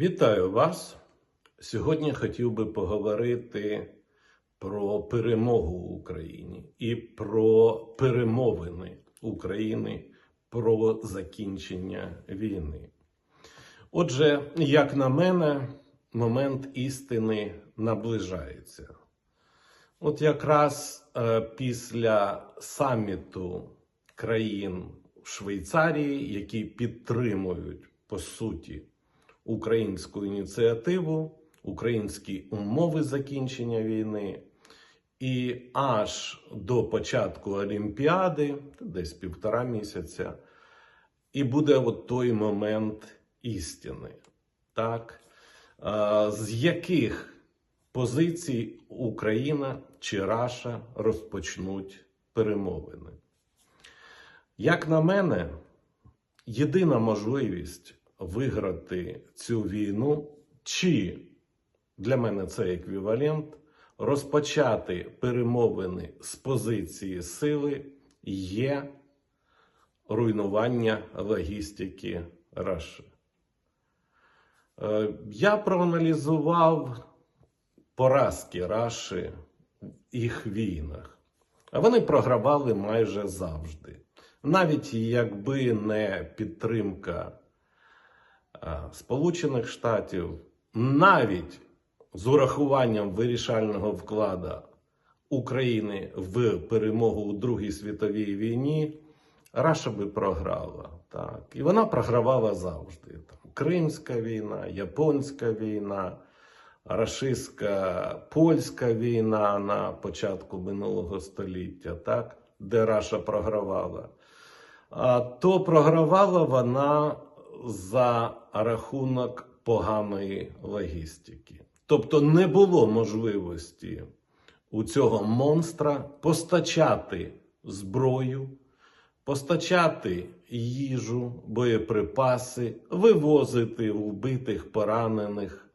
Вітаю вас! Сьогодні хотів би поговорити про перемогу Україні і про перемовини України про закінчення війни. Отже, як на мене, момент істини наближається. От якраз е, після саміту країн в Швейцарії, які підтримують по суті українську ініціативу, українські умови закінчення війни, і аж до початку Олімпіади, десь півтора місяця, і буде от той момент істини, так? З яких позицій Україна чи Раша розпочнуть перемовини. Як на мене, єдина можливість виграти цю війну, чи для мене це еквівалент, розпочати перемовини з позиції сили є руйнування логістики Раші. Е, Я проаналізував поразки Раші в їх війнах. А вони програвали майже завжди. Навіть якби не підтримка Сполучених Штатів, навіть з урахуванням вирішального вкладу України в перемогу у Другій світовій війні, Раша би програла. Так. І вона програвала завжди. Там, Кримська війна, Японська війна рашистська польська війна на початку минулого століття, так, де Раша програвала, а то програвала вона за рахунок поганої логістики. Тобто не було можливості у цього монстра постачати зброю, постачати їжу, боєприпаси, вивозити вбитих, поранених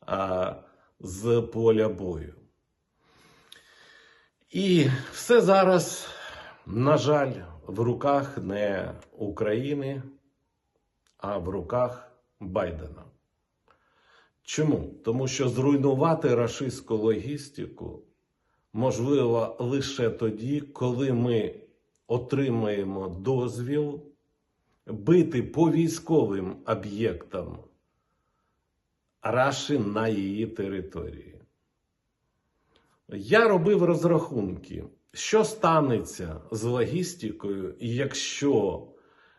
а, з поля бою. І все зараз, на жаль, в руках не України, а в руках Байдена. Чому? Тому що зруйнувати рашистську логістику можливо лише тоді, коли ми отримаємо дозвіл бити по військовим об'єктам Раші на її території. Я робив розрахунки, що станеться з логістикою, якщо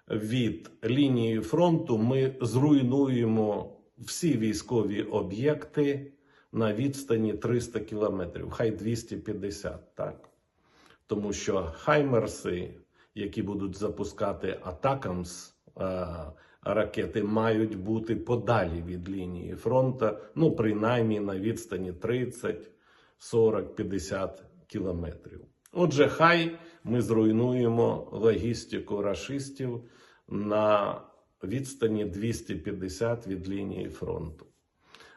від лінії фронту ми зруйнуємо всі військові об'єкти на відстані 300 кілометрів, хай 250, так? Тому що хаймерси, які будуть запускати атакамс, е, ракети мають бути подалі від лінії фронту, ну, принаймні на відстані 30, 40, 50 кілометрів. Отже, хай ми зруйнуємо логістику рашистів на відстані 250 від лінії фронту.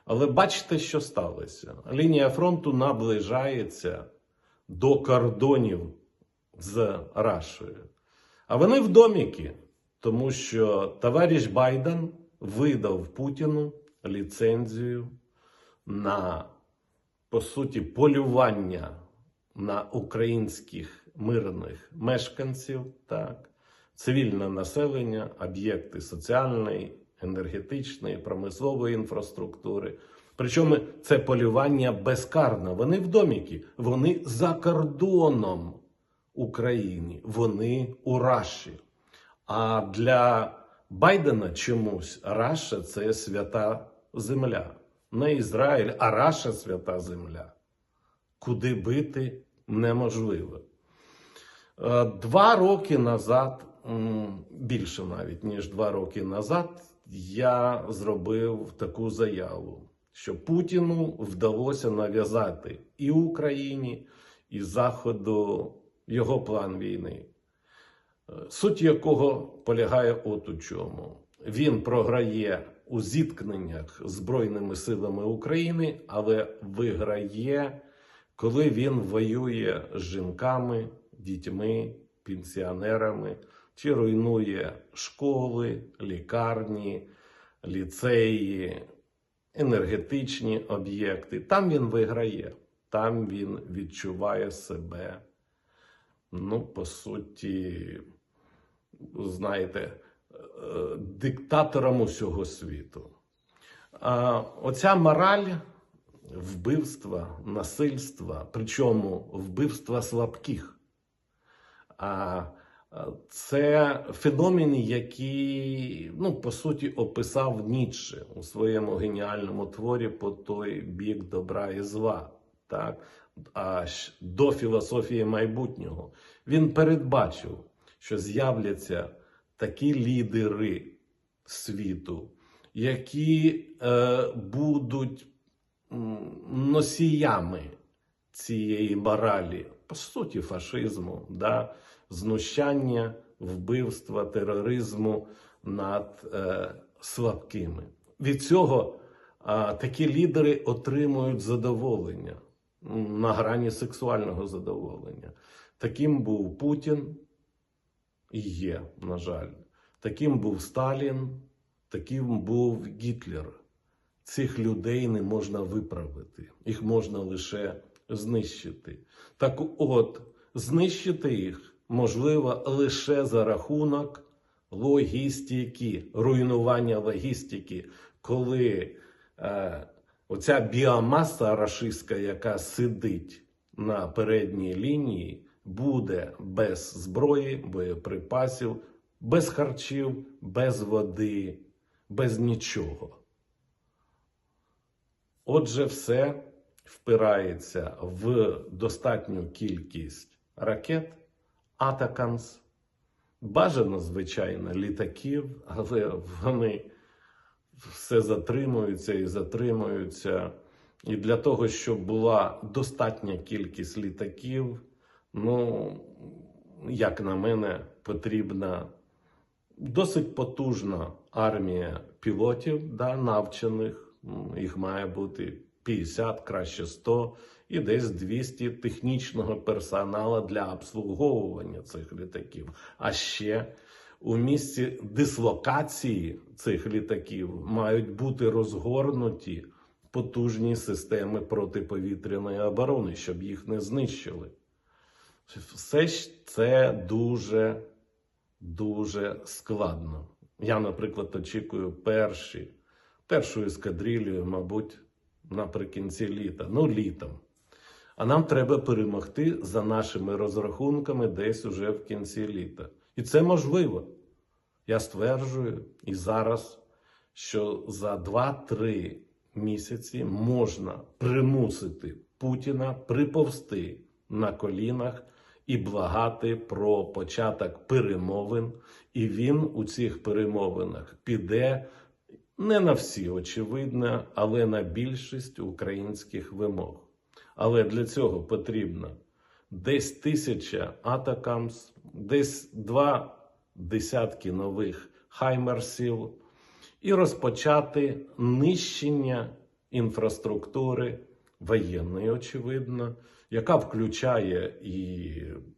Але бачите, що сталося? Лінія фронту наближається до кордонів з Рашою. А вони в доміки. Тому що товариш Байден видав Путіну ліцензію на, по суті, полювання на українських мирних мешканців, так, цивільне населення, об'єкти соціальної, енергетичної, промислової інфраструктури. Причому це полювання безкарно. Вони в доміки, вони за кордоном України, вони у Раші. А для Байдена чомусь Раша це свята земля. Не Ізраїль, а Раша свята земля. Куди бити неможливо. Е, Два роки назад, більше навіть ніж два роки назад, я зробив таку заяву, що Путіну вдалося нав'язати і Україні, і Заходу його план війни суть якого полягає от у чому. Він програє у зіткненнях Збройними силами України, але виграє, коли він воює з жінками, дітьми, пенсіонерами, чи руйнує школи, лікарні, ліцеї, енергетичні об'єкти. Там він виграє, там він відчуває себе, ну, по суті, знаєте, е, диктатором усього світу. А оця мораль вбивства, насильства, причому вбивства слабких. А це феномен, який, ну, по суті, описав Ніцше у своєму геніальному творі по той бік добра і зла. Так? Аж до філософії майбутнього. Він передбачив, що з'являться такі лідери світу, які е, будуть носіями цієї моралі, по суті, фашизму, да? Знущання, вбивства, тероризму над е, слабкими. Від цього а, такі лідери отримують задоволення на грані сексуального задоволення. Таким був Путін і є, на жаль. Таким був Сталін, таким був Гітлер. Цих людей не можна виправити, їх можна лише знищити. Так от, знищити їх можливо лише за рахунок логістики, руйнування логістики, коли е, оця біомаса рашистська, яка сидить на передній лінії, буде без зброї, боєприпасів, без харчів, без води, без нічого. Отже, все впирається в достатню кількість ракет, атакамс, бажано, звичайно, літаків, але вони все затримуються і затримуються. І для того, щоб була достатня кількість літаків, ну, як на мене, потрібна досить потужна армія пілотів, да, навчених. Їх має бути 50, краще 100, і десь 200 технічного персоналу для обслуговування цих літаків. А ще у місці дислокації цих літаків мають бути розгорнуті потужні системи протиповітряної оборони, щоб їх не знищили. Все ж це дуже, дуже складно. Я, наприклад, очікую перші, першу ескадрилью, мабуть, наприкінці літа. Ну, літом. А нам треба перемогти за нашими розрахунками десь уже в кінці літа. І це можливо. Я стверджую і зараз, що за 2-3 місяці можна примусити Путіна приповзти на колінах і благати про початок перемовин. І він у цих перемовинах піде не на всі, очевидно, але на більшість українських вимог. Але для цього потрібно десь тисяча атакамс, десь два десятки нових хаймерсів і розпочати нищення інфраструктури воєнної, очевидно, яка включає і,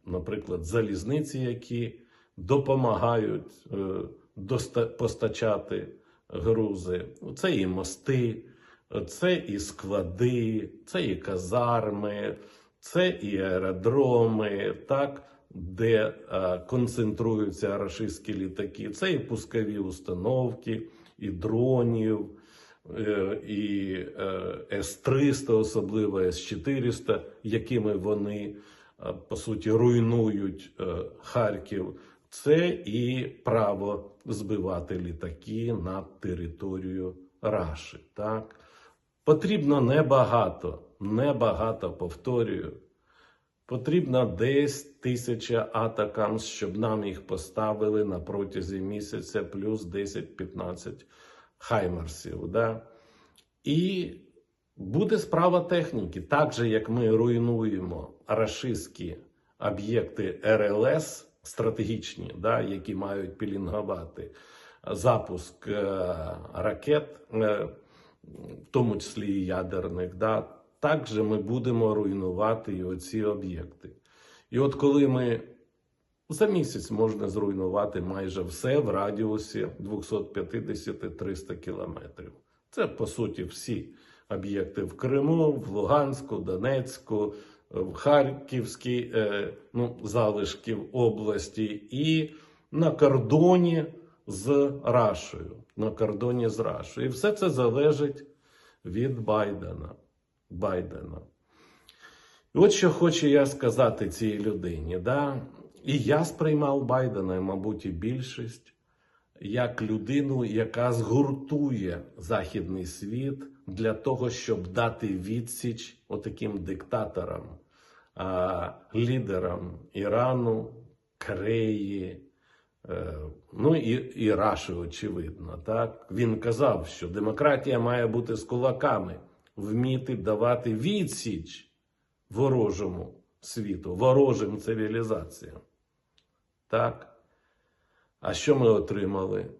наприклад, залізниці, які допомагають е, постачати грузи. Це і мости, це і склади, це і казарми, це і аеродроми, так, де е, концентруються рашистські літаки, це і пускові установки, і дронів, е, і е, С-300, особливо С-400, якими вони по суті руйнують Харків. Це і право збивати літаки над територією Раші. Так? Потрібно небагато, небагато, повторюю. Потрібно десь тисяча атакам, щоб нам їх поставили на протязі місяця, плюс 10-15 хаймерсів. Да? І буде справа техніки. Так же, як ми руйнуємо рашистські об'єкти РЛС стратегічні, да, які мають пілінгувати запуск е, ракет, е, в тому числі і ядерних, да, так же ми будемо руйнувати і оці об'єкти. І от коли ми за місяць можна зруйнувати майже все в радіусі 250-300 кілометрів. Це по суті всі об'єкти в Криму, в Луганську, Донецьку, в Харківській е, ну, залишків області і на кордоні з Рашою. На кордоні з Рашою. І все це залежить від Байдена. Байдена. І от що хочу я сказати цій людині. Да? І я сприймав Байдена, і, мабуть, і більшість, як людину, яка згуртує західний світ для того, щоб дати відсіч отаким диктаторам, лідерам Ірану, Кореї, е, ну і, і Раші, очевидно. Так? Він казав, що демократія має бути з кулаками, вміти давати відсіч ворожому світу, ворожим цивілізаціям. Так? А що ми отримали?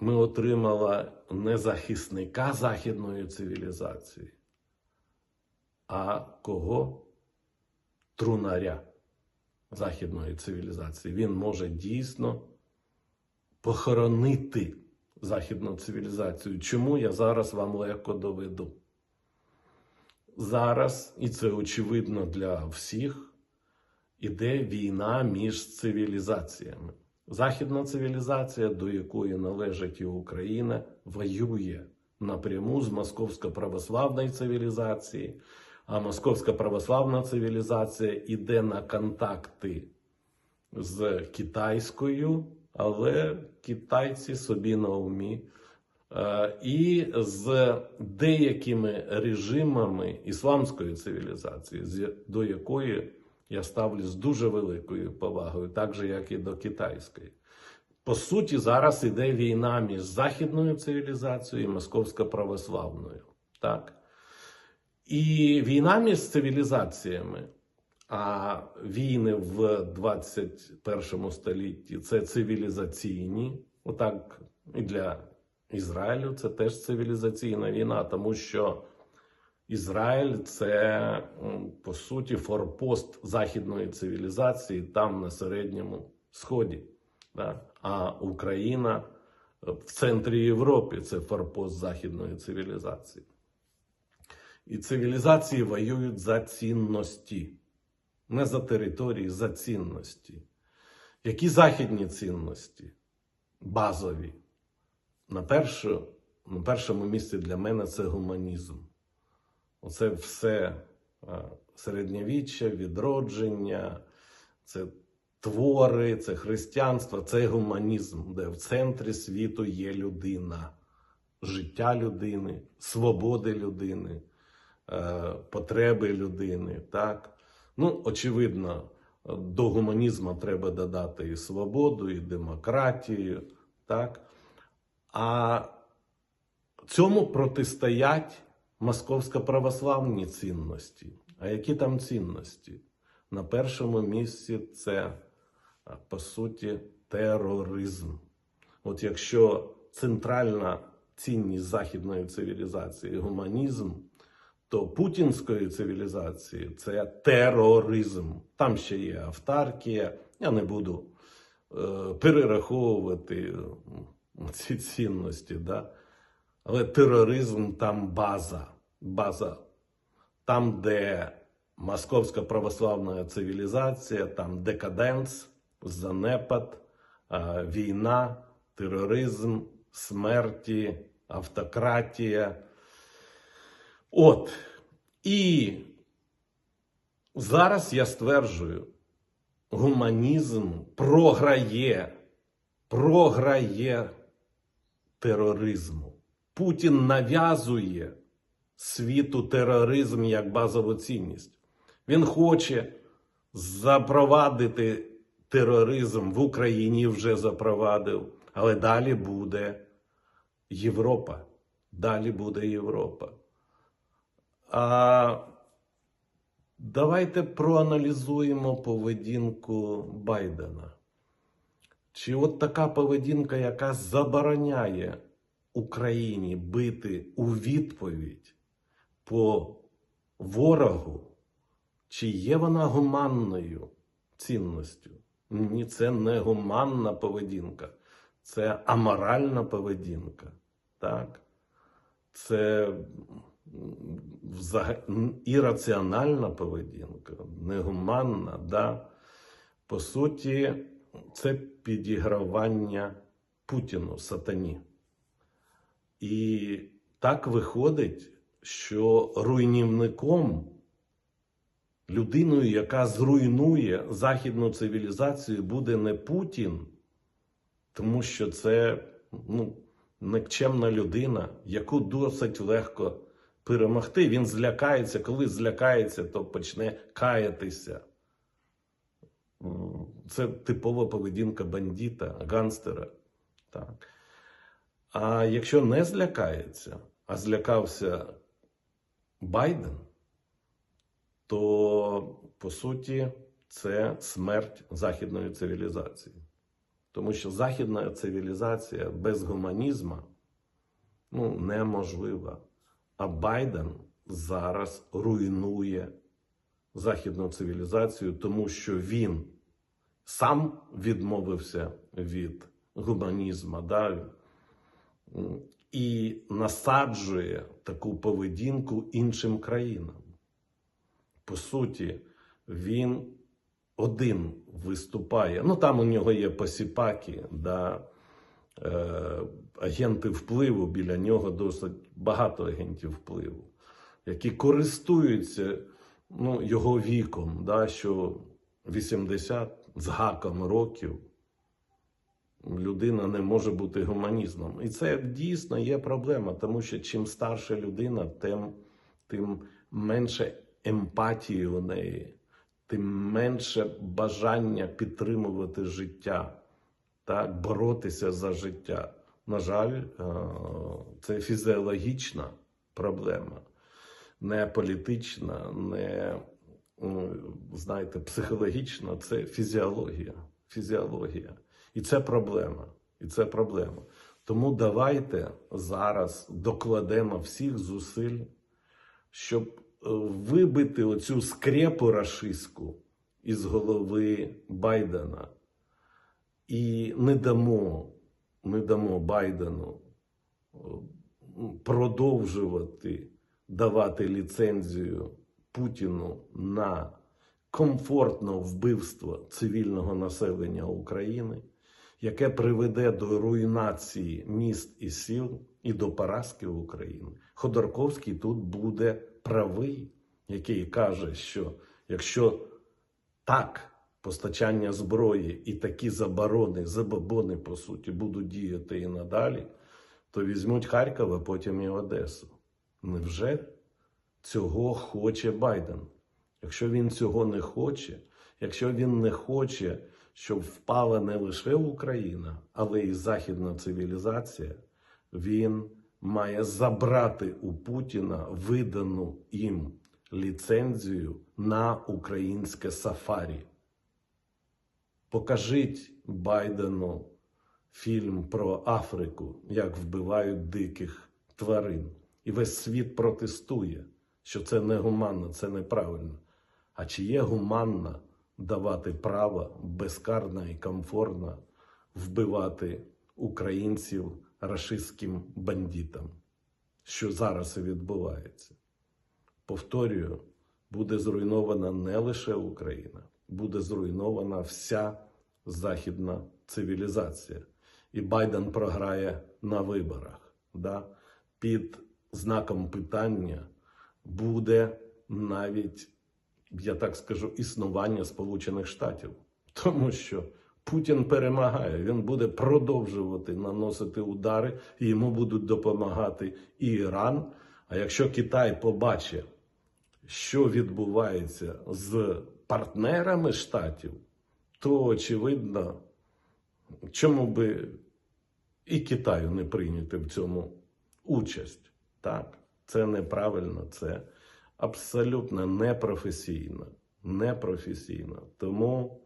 Ми отримали не захисника західної цивілізації, а кого? Трунаря західної цивілізації. Він може дійсно похоронити західну цивілізацію. Чому я зараз вам легко доведу? Зараз, і це очевидно для всіх, іде війна між цивілізаціями. Західна цивілізація, до якої належить і Україна, воює напряму з московсько-православної цивілізації, а московська православна цивілізація йде на контакти з китайською, але китайці собі на умі. Е, І з деякими режимами ісламської цивілізації, до якої я ставлю з дуже великою повагою, так же як і до китайської. По суті, зараз іде війна між західною цивілізацією і московсько-православною. Так? І війна між цивілізаціями, а війни в 21 столітті це цивілізаційні, отак і для Ізраїлю це теж цивілізаційна війна, тому що Ізраїль це по суті форпост західної цивілізації там на середньому сході. Да? А Україна в центрі Європи це форпост західної цивілізації. І цивілізації воюють за цінності, не за території, за цінності. Які західні цінності? Базові. На, першу, на першому місці для мене це гуманізм. Оце все середньовіччя, відродження, це твори, це християнство, це гуманізм, де в центрі світу є людина, життя людини, свободи людини, е, потреби людини. Так? Ну, очевидно, до гуманізму треба додати і свободу, і демократію. Так? А цьому протистоять московсько-православні цінності. А які там цінності? На першому місці це, по суті, тероризм. От якщо центральна цінність західної цивілізації гуманізм, то путінської цивілізації це тероризм. Там ще є автаркія. Я не буду е, перераховувати ці цінності. Да? Але тероризм там база. База. Там, де московська православна цивілізація, там декаденс, занепад, а, війна, тероризм, смерті, автократія. От. І зараз я стверджую, гуманізм програє, програє тероризму. Путін нав'язує світу тероризм як базову цінність. Він хоче запровадити тероризм в Україні вже запровадив, але далі буде Європа. Далі буде Європа. А давайте проаналізуємо поведінку Байдена. Чи от така поведінка, яка забороняє Україні бити у відповідь по ворогу, чи є вона гуманною цінністю? Ні, це не гуманна поведінка, це аморальна поведінка. Так? це ірраціональна поведінка, негуманна, да. По суті, це підігравання Путіну, сатані. І так виходить, що руйнівником, людиною, яка зруйнує західну цивілізацію, буде не Путін, тому що це ну, никчемна людина, яку досить легко перемогти. Він злякається, коли злякається, то почне каятися. Це типова поведінка бандита, ганстера. Так. А якщо не злякається, а злякався Байден, то по суті це смерть західної цивілізації. Тому що західна цивілізація без гуманізму ну, неможлива. А Байден зараз руйнує західну цивілізацію, тому що він сам відмовився від гуманізму, да? І насаджує таку поведінку іншим країнам. По суті, він один виступає. Ну, там у нього є посіпаки, да, агенти впливу, біля нього досить багато агентів впливу, які користуються ну, його віком, да, що 80 з гаком років людина не може бути гуманізмом. І це дійсно є проблема, тому що чим старша людина, тим, тим менше емпатії у неї, тим менше бажання підтримувати життя, так, боротися за життя. На жаль, е, це фізіологічна проблема, не політична, не знаєте, психологічна, це фізіологія. Фізіологія. І це проблема. І це проблема. Тому давайте зараз докладемо всіх зусиль, щоб е, вибити оцю скрепу рашистську із голови Байдена. І не дамо, не дамо Байдену е, продовжувати давати ліцензію Путіну на комфортне вбивство цивільного населення України, яке приведе до руйнації міст і сіл і до поразки України. Ходорковський тут буде правий, який каже, що якщо так постачання зброї і такі заборони, забобони, по суті, будуть діяти і надалі, то візьмуть Харків, а потім і Одесу. Невже цього хоче Байден? Якщо він цього не хоче, якщо він не хоче, щоб впала не лише Україна, але й західна цивілізація, він має забрати у Путіна видану їм ліцензію на українське сафарі. Покажіть Байдену фільм про Африку, як вбивають диких тварин. І весь світ протестує, що це негуманно, це неправильно. А чи є гуманно давати право безкарно і комфортно вбивати українців рашистським бандитам, що зараз і відбувається? Повторюю, буде зруйнована не лише Україна, буде зруйнована вся західна цивілізація. І Байден програє на виборах. Да? Під знаком питання буде навіть, я так скажу, існування Сполучених Штатів. Тому що Путін перемагає, він буде продовжувати наносити удари, і йому будуть допомагати і Іран. А якщо Китай побачить, що відбувається з партнерами штатів, то очевидно, чому би і Китаю не прийняти в цьому участь. Так, це неправильно, це абсолютно непрофесійно. Непрофесійно. Тому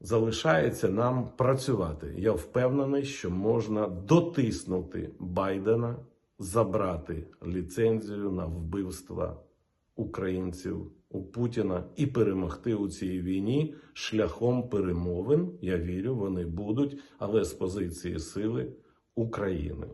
залишається нам працювати. Я впевнений, що можна дотиснути Байдена, забрати ліцензію на вбивство українців у Путіна і перемогти у цій війні шляхом перемовин. Я вірю, вони будуть, але з позиції сили України.